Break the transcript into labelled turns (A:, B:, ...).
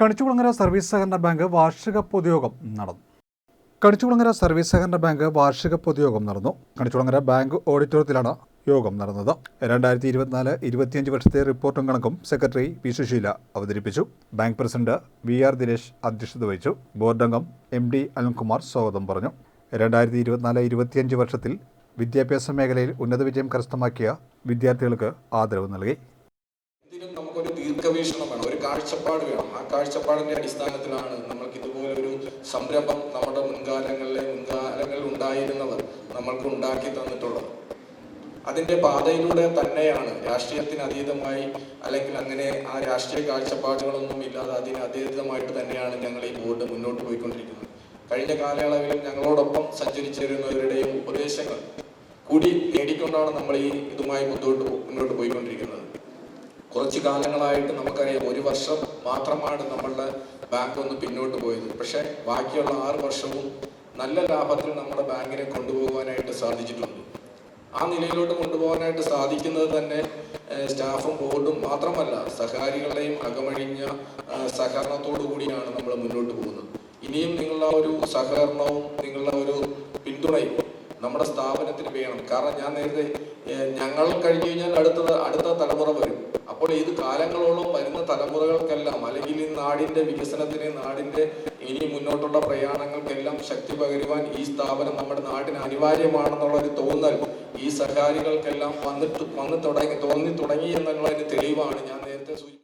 A: Kanichukulangara service സഹകരണ bank വാർഷിക പൊതുയോഗം നടന്നു. കണിച്ചുകുളങ്ങര സർവീസ് സഹകരണ ബാങ്ക് വാർഷിക പൊതുയോഗം നടന്നു. കണിച്ചുകുളങ്ങര ബാങ്ക് ഓഡിറ്റോറിയത്തിലാണ് യോഗം നടന്നത്. രണ്ടായിരത്തി ഇരുപത്തിനാല് ഇരുപത്തിയഞ്ച് വർഷത്തെ റിപ്പോർട്ടും കണക്കും സെക്രട്ടറി പി സുശീല അവതരിപ്പിച്ചു. Bank president V R Dinesh അധ്യക്ഷത വഹിച്ചു. ബോർഡംഗം എം ഡി അനിൽകുമാർ സ്വാഗതം പറഞ്ഞു. രണ്ടായിരത്തി ഇരുപത്തിനാല് ഇരുപത്തിയഞ്ച് വർഷത്തിൽ വിദ്യാഭ്യാസ മേഖലയിൽ ഉന്നത വിജയം കരസ്ഥമാക്കിയ വിദ്യാർത്ഥികൾക്ക് ആദരവ് നൽകി.
B: ദീർഘവീക്ഷണം വേണം ഒരു കാഴ്ചപ്പാട് വേണം. ആ കാഴ്ചപ്പാടിന്റെ അടിസ്ഥാനത്തിലാണ് നമ്മൾക്ക് ഇതുപോലെ ഒരു സംരംഭം നമ്മുടെ മുൻകാലങ്ങളിലെ മുൻകാലങ്ങളിൽ ഉണ്ടായിരുന്നവർ നമ്മൾക്ക് ഉണ്ടാക്കി തന്നിട്ടുള്ളത്. അതിന്റെ പാതയിലൂടെ തന്നെയാണ് രാഷ്ട്രീയത്തിന് അതീതമായി അല്ലെങ്കിൽ അങ്ങനെ ആ രാഷ്ട്രീയ കാഴ്ചപ്പാടുകളൊന്നും ഇല്ലാതെ അതിന് അതീതമായിട്ട് തന്നെയാണ് ഞങ്ങൾ ഈ ബോർഡ് മുന്നോട്ട് പോയിക്കൊണ്ടിരിക്കുന്നത്. കഴിഞ്ഞ കാലയളവിൽ ഞങ്ങളോടൊപ്പം സഞ്ചരിച്ചിരുന്നവരുടെയും ഉപദേശങ്ങൾ കൂടി നേടിക്കൊണ്ടാണ് നമ്മൾ ഈ ഇതുമായി മുന്നോട്ട് മുന്നോട്ട് പോയിക്കൊണ്ടിരിക്കുന്നത്. കുറച്ച് കാലങ്ങളായിട്ട് നമുക്കറിയാം ഒരു വർഷം മാത്രമാണ് നമ്മളുടെ ബാങ്ക് ഒന്ന് പിന്നോട്ട് പോയത്. പക്ഷേ ബാക്കിയുള്ള ആറ് വർഷവും നല്ല ലാഭത്തിൽ നമ്മുടെ ബാങ്കിനെ കൊണ്ടുപോകാനായിട്ട് സാധിച്ചിട്ടുണ്ട്. ആ നിലയിലോട്ട് കൊണ്ടുപോകാനായിട്ട് സാധിക്കുന്നത് തന്നെ സ്റ്റാഫും ബോർഡും മാത്രമല്ല സഹകാരികളുടെയും അകമഴിഞ്ഞ സഹകരണത്തോടു കൂടിയാണ് നമ്മൾ മുന്നോട്ട് പോകുന്നത്. ഇനിയും നിങ്ങളുടെ ഒരു സഹകരണവും നിങ്ങളുടെ ഒരു പിന്തുണയും നമ്മുടെ സ്ഥാപനത്തിന് വേണം. കാരണം ഞാൻ നേരത്തെ ഞങ്ങൾ കഴിഞ്ഞു കഴിഞ്ഞാൽ അടുത്ത അടുത്ത തലമുറ വരും. അപ്പോൾ ഇത് കാലങ്ങളോളം വരുന്ന തലമുറകൾക്കെല്ലാം അല്ലെങ്കിൽ ഈ നാടിന്റെ വികസനത്തിന് നാടിന്റെ ഇനി മുന്നോട്ടുള്ള പ്രയാണങ്ങൾക്കെല്ലാം ശക്തി പകരുവാൻ ഈ സ്ഥാപനം നമ്മുടെ നാടിന് അനിവാര്യമാണെന്നുള്ള ഒരു തോന്നൽ ഈ സഹകാരികൾക്കെല്ലാം വന്നിട്ട് വന്ന് തുടങ്ങി തോന്നി തുടങ്ങി എന്നുള്ളതിന് തെളിവാണ് ഞാൻ നേരത്തെ സൂചി